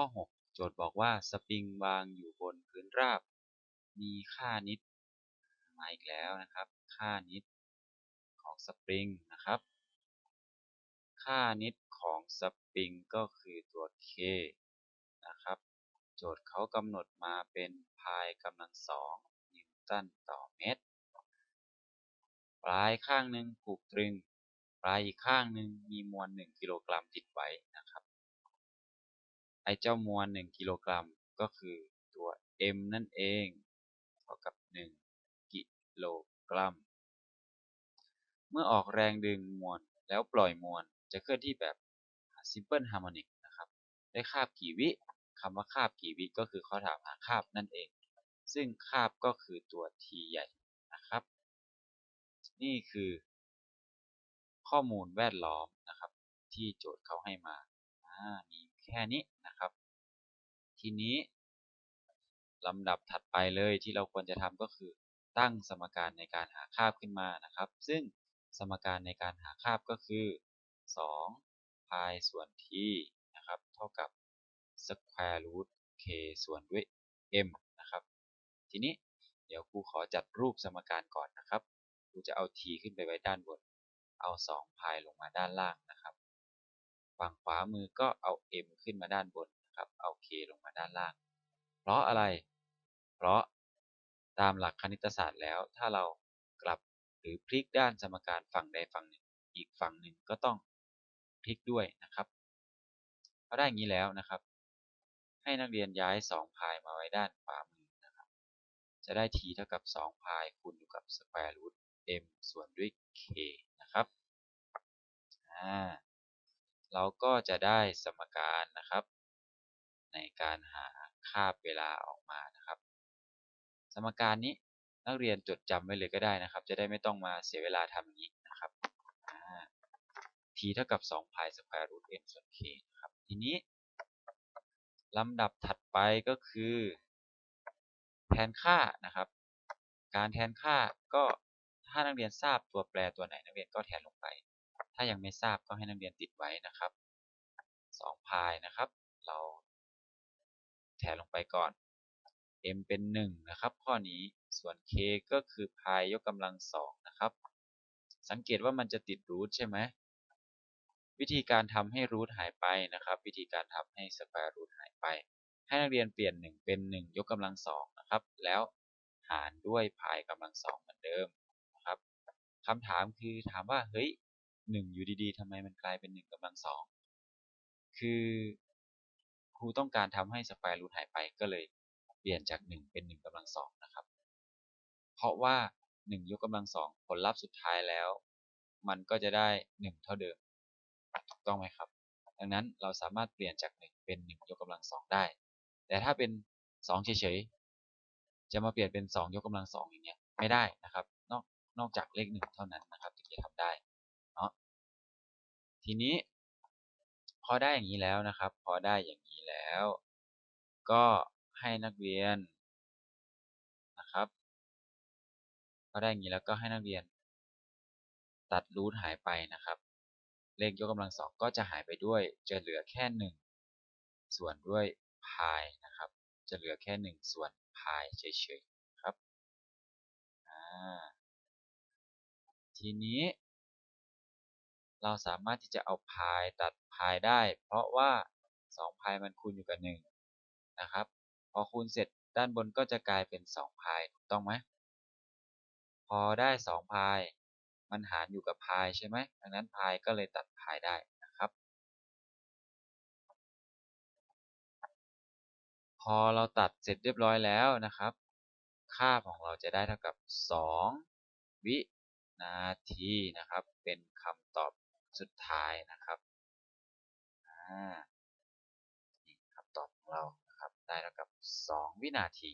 ข้อ 6 โจทย์บอกว่าสปริงวางอยู่บนพื้นราบ มีค่านิดมาอีกแล้วนะครับ ค่านิดของสปริงนะครับ ค่านิดของสปริงก็คือตัว k นะครับ โจทย์เขากำหนดมาเป็นพายกำลังสองนิวตันต่อเมตร ปลายข้างหนึ่งผูกตรึง ปลายอีกข้างหนึ่งมีมวล 1 กิโลกรัมติดไว้นะครับ ไอเจ้ามวล1กิโลกรัมก็คือตัว m นั่นเองเท่ากับ 1 กิโลกรัม เมื่อออกแรงดึงมวลแล้วปล่อยมวลจะเคลื่อนที่แบบ simple harmonic นะครับ ได้คาบกี่วิคำว่าคาบกี่วิก็คือเขาถามหาคาบนั่นเอง ซึ่งคาบก็คือตัว t ใหญ่นะครับ นี่คือข้อมูลแวดล้อมนะครับ ที่โจทย์เขาให้มา มี แค่นี้นะครับ ทีนี้ลำดับถัดไปเลยที่เราควรจะทำก็คือ ตั้งสมการในการหาคาบขึ้นมานะครับ ซึ่งสมการในการหาคาบก็คือ 2 พายส่วน t นะครับเท่ากับ square root k ส่วนด้วย m นะครับ ทีนี้เดี๋ยวครูขอจัดรูปสมการก่อนนะครับครูจะเอา t ขึ้นไปไว้ด้านบน เอา 2 พายลงมาด้านล่างนะครับ ฝั่งขวามือก็เอา m ขึ้นมาด้านบนนะครับ เอา k ลงมาด้านล่าง เพราะอะไร เพราะตามหลักคณิตศาสตร์แล้ว ถ้าเรากลับหรือพลิกด้านสมการฝั่งใดฝั่งหนึ่ง อีกฝั่งหนึ่งก็ต้องพลิกด้วยนะครับพอได้อย่างนี้แล้วนะครับ ให้นักเรียนย้าย 2 พายมาไว้ด้านขวามือนะครับ จะได้ t เท่ากับ 2 พายคูณอยู่กับ square root m ส่วนด้วย k นะครับ เราก็จะได้สมการนะครับ ในการหาค่าเวลาออกมานะครับ สมการนี้นักเรียนจดจำไว้เลยก็ได้นะครับ จะได้ไม่ต้องมาเสียเวลาทำนี้นะครับ t เท่ากับ2 pi square root m ส่วน k นะครับ ทีนี้ลำดับถัดไปก็คือ แทนค่านะครับ การแทนค่าก็ถ้านักเรียนทราบตัวแปรตัวไหนนักเรียนก็แทนลงไป ถ้ายังไม่ทราบก็ให้นักเรียนติดไว้นะครับ2 pi นะครับ เราแทนลงไปก่อน m เป็น 1 นะครับ ข้อนี้ส่วน k ก็คือ pi ยกกำลัง2นะครับ สังเกตว่ามันจะติดรูทใช่ไหมวิธีการทำให้รูทหายไปนะครับ วิธีการทำให้สแควร์รูทหายไป ให้นักเรียนเปลี่ยน 1 เป็น 1 ยกกำลัง2นะครับ แล้วหารด้วยพายกำลัง2เหมือนเดิมนะครับคำถามคือถามว่าเฮ้ย 1อยู่ดีๆทำไมมันกลายเป็น1กำลัง2คือครูต้องการทำให้สแควร์รูทหายไปก็เลยเปลี่ยนจาก1เป็น1กำลัง2นะครับ เพราะว่า1ยกกำลัง2ผลลัพธ์สุดท้ายแล้ว มันก็จะได้1เท่าเดิมถูกต้องไหมครับ ดังนั้นเราสามารถเปลี่ยนจาก1เป็น1ยกกำลัง2ได้ แต่ถ้าเป็น2เฉยๆจะมาเปลี่ยนเป็น2ยกกำลัง2องอย่างเงี้ยไม่ได้นะครับ นอกนอกจากเลข1เท่านั้นนะครับถึงจะทำได้ ทีนี้ พอได้อย่างนี้แล้วนะครับ พอได้อย่างนี้แล้ว ก็ให้นักเรียนนะครับพอได้อย่างนี้แล้วก็ให้นักเรียน ตัดรูทหายไปนะครับ เลขยกกำลังสองก็จะหายไปด้วย จะเหลือแค่หนึ่งส่วนด้วยพายนะครับ จะเหลือแค่หนึ่งส่วนพายเฉยๆครับ ทีนี้ เราสามารถที่จะเอาพายตัดพายได้ เพราะว่า2พายมันคูณอยู่กับ1นะครับ พอคูณเสร็จด้านบนก็จะกลายเป็น2พายถูกต้องไหมพอได้2พายมันหารอยู่กับพายใช่ไหมดังนั้นพายก็เลยตัดพายได้นะครับ พอเราตัดเสร็จเรียบร้อยแล้วนะครับ ค่าของเราจะได้เท่ากับ 2 วินาทีนะครับ เป็นคำตอบ สุดท้ายนะครับนี่คำตอบของเรานะครับได้เท่ากับ 2 วินาที